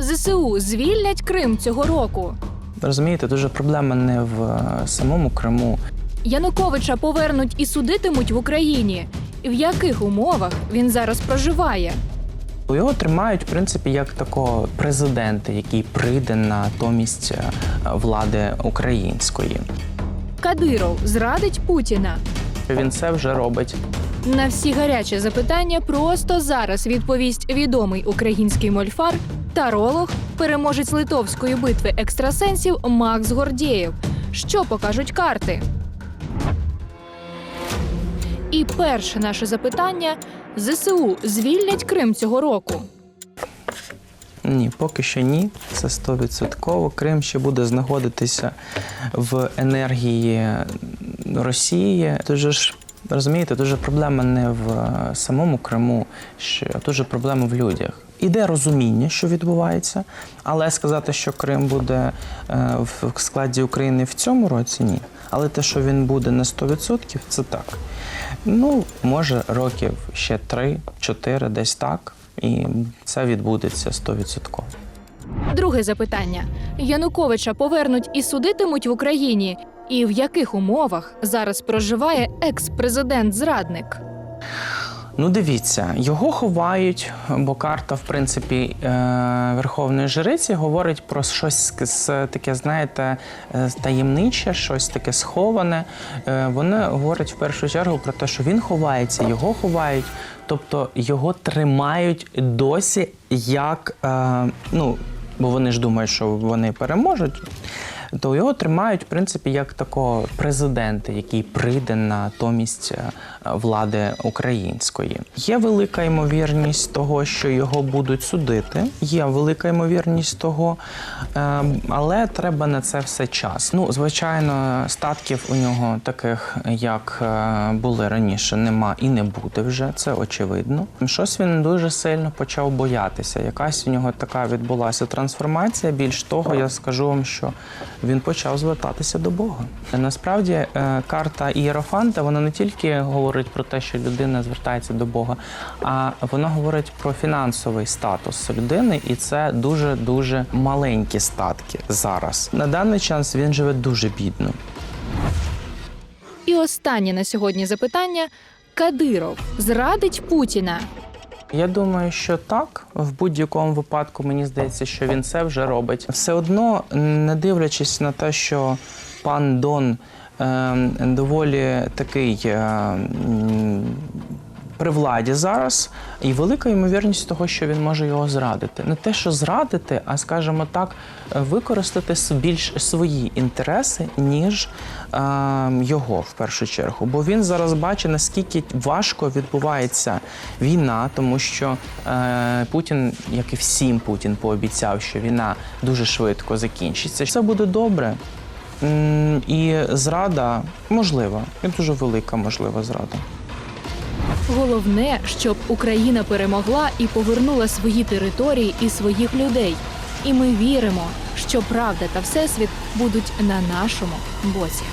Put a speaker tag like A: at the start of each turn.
A: ЗСУ звільнять Крим цього року.
B: Розумієте, дуже проблема не в е, самому Криму.
A: Януковича повернуть і судитимуть в Україні. В яких умовах він зараз проживає?
B: Його тримають, в принципі, як такого президента, який прийде натомість е, влади української.
A: Кадиров зрадить Путіна.
B: Він це вже робить.
A: На всі гарячі запитання просто зараз відповість відомий український мольфар, таролог, переможець литовської битви екстрасенсів Макс Гордєєв. Що покажуть карти? І перше наше запитання: ЗСУ звільнять Крим цього року.
B: Ні, поки що ні. Це стовідсотково. Крим ще буде знаходитися в енергії Росії. Дуже ж розумієте, дуже проблема не в е, самому Криму, що дуже проблема в людях. Іде розуміння, що відбувається, але сказати, що Крим буде е, в складі України в цьому році, ні. Але те, що він буде на 100%, це так. Ну, може, років ще 3-4, десь так. І це відбудеться 100%.
A: Друге запитання: Януковича повернуть і судитимуть в Україні. І в яких умовах зараз проживає екс-президент-зрадник?
B: Ну, дивіться, його ховають, бо карта, в принципі, е, Верховної Жриці говорить про щось з таке, знаєте, е, таємниче, щось таке сховане. Е, Вони говорять в першу чергу про те, що він ховається, його ховають, тобто його тримають досі як, ну, бо вони ж думають, що вони переможуть. То його тримають, в принципі, як такого президента, який прийде натомість е, влади української. Є велика ймовірність того, що його будуть судити. Є велика ймовірність того, е, але треба на це все час. Ну, звичайно, статків у нього таких, як е, були раніше, нема і не буде вже. Це очевидно. Щось він дуже сильно почав боятися. Якась у нього така відбулася трансформація. Більш того, я скажу вам, що він почав звертатися до Бога. Насправді, е, карта Ієрофанта вона не тільки говорить про те, що людина звертається до Бога, а вона говорить про фінансовий статус людини, і це дуже дуже маленькі статки зараз. На даний час він живе дуже бідно.
A: І останнє на сьогодні запитання: Кадиров зрадить Путіна.
B: Я думаю, що так. В будь-якому випадку мені здається, що він це вже робить. Все одно, не дивлячись на те, що пан Дон е, доволі такий. Е, при владі зараз і велика ймовірність того, що він може його зрадити. Не те, що зрадити, а скажімо так, використати більш свої інтереси, ніж е, його в першу чергу. Бо він зараз бачить, наскільки важко відбувається війна, тому що е, Путін, як і всім Путін, пообіцяв, що війна дуже швидко закінчиться. Це буде добре. І зрада можлива, і дуже велика можлива зрада.
A: Головне, щоб Україна перемогла і повернула свої території і своїх людей. І ми віримо, що правда та всесвіт будуть на нашому боці.